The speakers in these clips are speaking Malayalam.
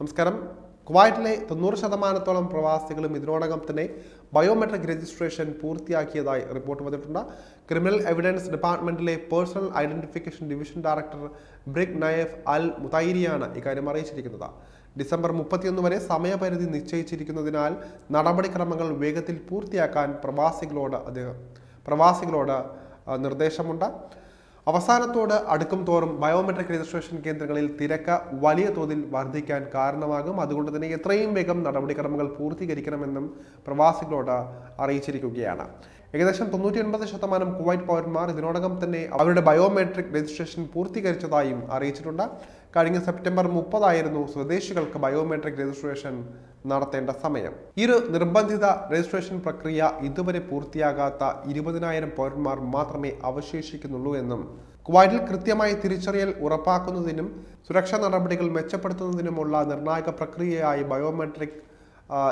നമസ്കാരം. കുവൈറ്റിലെ തൊണ്ണൂറ് ശതമാനത്തോളം പ്രവാസികളും ഇതിനോടകം തന്നെ ബയോമെട്രിക് രജിസ്ട്രേഷൻ പൂർത്തിയാക്കിയതായി റിപ്പോർട്ട് വന്നിട്ടുണ്ട്. Criminal evidence ഡിപ്പാർട്ട്മെന്റിലെ personal identification division director brig Nayef Al മുതൈരിയാണ് ഇക്കാര്യം അറിയിച്ചിരിക്കുന്നത്. ഡിസംബർ മുപ്പത്തിയൊന്ന് വരെ സമയപരിധി നിശ്ചയിച്ചിരിക്കുന്നതിനാൽ നടപടിക്രമങ്ങൾ വേഗത്തിൽ പൂർത്തിയാക്കാൻ പ്രവാസികളോട് അദ്ദേഹം പ്രവാസികളോട് നിർദ്ദേശമുണ്ട്. അവസാനത്തോട് അടുക്കും തോറും ബയോമെട്രിക് രജിസ്ട്രേഷൻ കേന്ദ്രങ്ങളിൽ തിരക്ക് വലിയ തോതിൽ വർദ്ധിക്കാൻ കാരണമാകും. അതുകൊണ്ട് തന്നെ എത്രയും വേഗം നടപടിക്രമങ്ങൾ പൂർത്തീകരിക്കണമെന്നും പ്രവാസികളോട് അറിയിച്ചിരിക്കുകയാണ്. ഏകദേശം തൊണ്ണൂറ്റി ഒൻപത് ശതമാനം കുവൈറ്റ് പൗരന്മാർ ഇതിനോടകം തന്നെ അവരുടെ ബയോമെട്രിക് രജിസ്ട്രേഷൻ പൂർത്തീകരിച്ചതായും അറിയിച്ചിട്ടുണ്ട്. കഴിഞ്ഞ സെപ്റ്റംബർ മുപ്പതായിരുന്നു സ്വദേശികൾക്ക് ബയോമെട്രിക് രജിസ്ട്രേഷൻ നടത്തേണ്ട സമയം. ഇരു നിർബന്ധിത രജിസ്ട്രേഷൻ പ്രക്രിയ ഇതുവരെ പൂർത്തിയാകാത്ത ഇരുപതിനായിരം പൗരന്മാർ മാത്രമേ അവശേഷിക്കുന്നുള്ളൂ എന്നും കുവൈറ്റിൽ കൃത്യമായി തിരിച്ചറിയൽ ഉറപ്പാക്കുന്നതിനും സുരക്ഷാ നടപടികൾ മെച്ചപ്പെടുത്തുന്നതിനുമുള്ള നിർണായക പ്രക്രിയയായി ബയോമെട്രിക്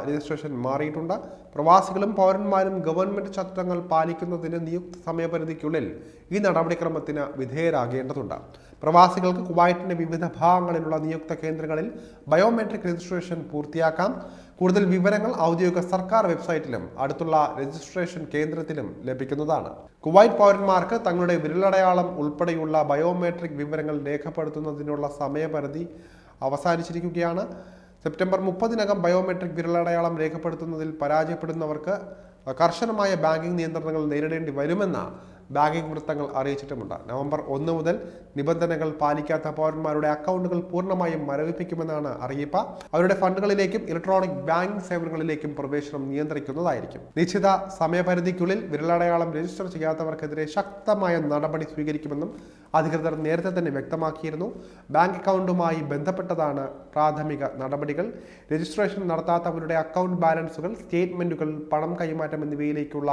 രജിസ്ട്രേഷൻ മാറിയിട്ടുണ്ട്. പ്രവാസികളും പൗരന്മാരും ഗവൺമെന്റ് ചട്ടങ്ങൾ പാലിക്കുന്നതിന് നിയുക്ത സമയപരിധിക്കുള്ളിൽ ഈ നടപടിക്രമത്തിന് വിധേയരാകേണ്ടതുണ്ട്. പ്രവാസികൾക്ക് കുവൈറ്റിന്റെ വിവിധ ഭാഗങ്ങളിലുള്ള നിയുക്ത കേന്ദ്രങ്ങളിൽ ബയോമെട്രിക് രജിസ്ട്രേഷൻ പൂർത്തിയാക്കാം. കൂടുതൽ വിവരങ്ങൾ ഔദ്യോഗിക സർക്കാർ വെബ്സൈറ്റിലും അടുത്തുള്ള രജിസ്ട്രേഷൻ കേന്ദ്രത്തിലും ലഭിക്കുന്നതാണ്. കുവൈറ്റ് പൗരന്മാർക്ക് തങ്ങളുടെ വിരലടയാളം ഉൾപ്പെടെയുള്ള ബയോമെട്രിക് വിവരങ്ങൾ രേഖപ്പെടുത്തുന്നതിനുള്ള സമയപരിധി അവസാനിച്ചിരിക്കുകയാണ്. സെപ്റ്റംബർ മുപ്പതിനകം ബയോമെട്രിക് വിരലടയാളം രേഖപ്പെടുത്തുന്നതിൽ പരാജയപ്പെടുന്നവർക്ക് കർശനമായ ബാങ്കിംഗ് നിയന്ത്രണങ്ങൾ നേരിടേണ്ടി വരുമെന്ന് ബാങ്കിംഗ് വൃത്തങ്ങൾ അറിയിച്ചിട്ടുമുണ്ട്. നവംബർ ഒന്ന് മുതൽ നിബന്ധനകൾ പാലിക്കാത്ത പൗരന്മാരുടെ അക്കൗണ്ടുകൾ പൂർണമായും മരവിപ്പിക്കുമെന്നാണ് അറിയിപ്പ്. അവരുടെ ഫണ്ടുകളിലേക്കും ഇലക്ട്രോണിക് ബാങ്ക് സേവനങ്ങളിലേക്കും പ്രവേശനം നിയന്ത്രിക്കുന്നതായിരിക്കും. നിശ്ചിത സമയപരിധിക്കുള്ളിൽ വിരലടയാളം രജിസ്റ്റർ ചെയ്യാത്തവർക്കെതിരെ ശക്തമായ നടപടി സ്വീകരിക്കുമെന്നും അധികൃതർ നേരത്തെ തന്നെ വ്യക്തമാക്കിയിരുന്നു. ബാങ്ക് അക്കൗണ്ടുമായി ബന്ധപ്പെട്ടതാണ് പ്രാഥമിക നടപടികൾ. രജിസ്ട്രേഷൻ നടത്താത്തവരുടെ അക്കൗണ്ട് ബാലൻസുകൾ സ്റ്റേറ്റ്മെന്റുകൾ പണം കൈമാറ്റം എന്നിവയിലേക്കുള്ള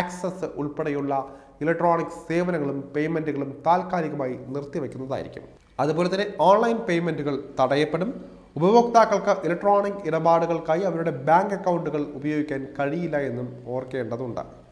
ആക്സസ് ഉൾപ്പെടെയുള്ള ഇലക്ട്രോണിക് സേവനങ്ങളും പേയ്മെന്റുകളും താൽക്കാലികമായി നിർത്തിവെക്കുന്നതായിരിക്കും. അതുപോലെ തന്നെ ഓൺലൈൻ പേയ്മെന്റുകൾ തടയപ്പെടും. ഉപഭോക്താക്കൾക്ക് ഇലക്ട്രോണിക് ഇടപാടുകൾക്കായി അവരുടെ ബാങ്ക് അക്കൗണ്ടുകൾ ഉപയോഗിക്കാൻ കഴിയില്ല എന്നും ഓർക്കേണ്ടതുണ്ട്.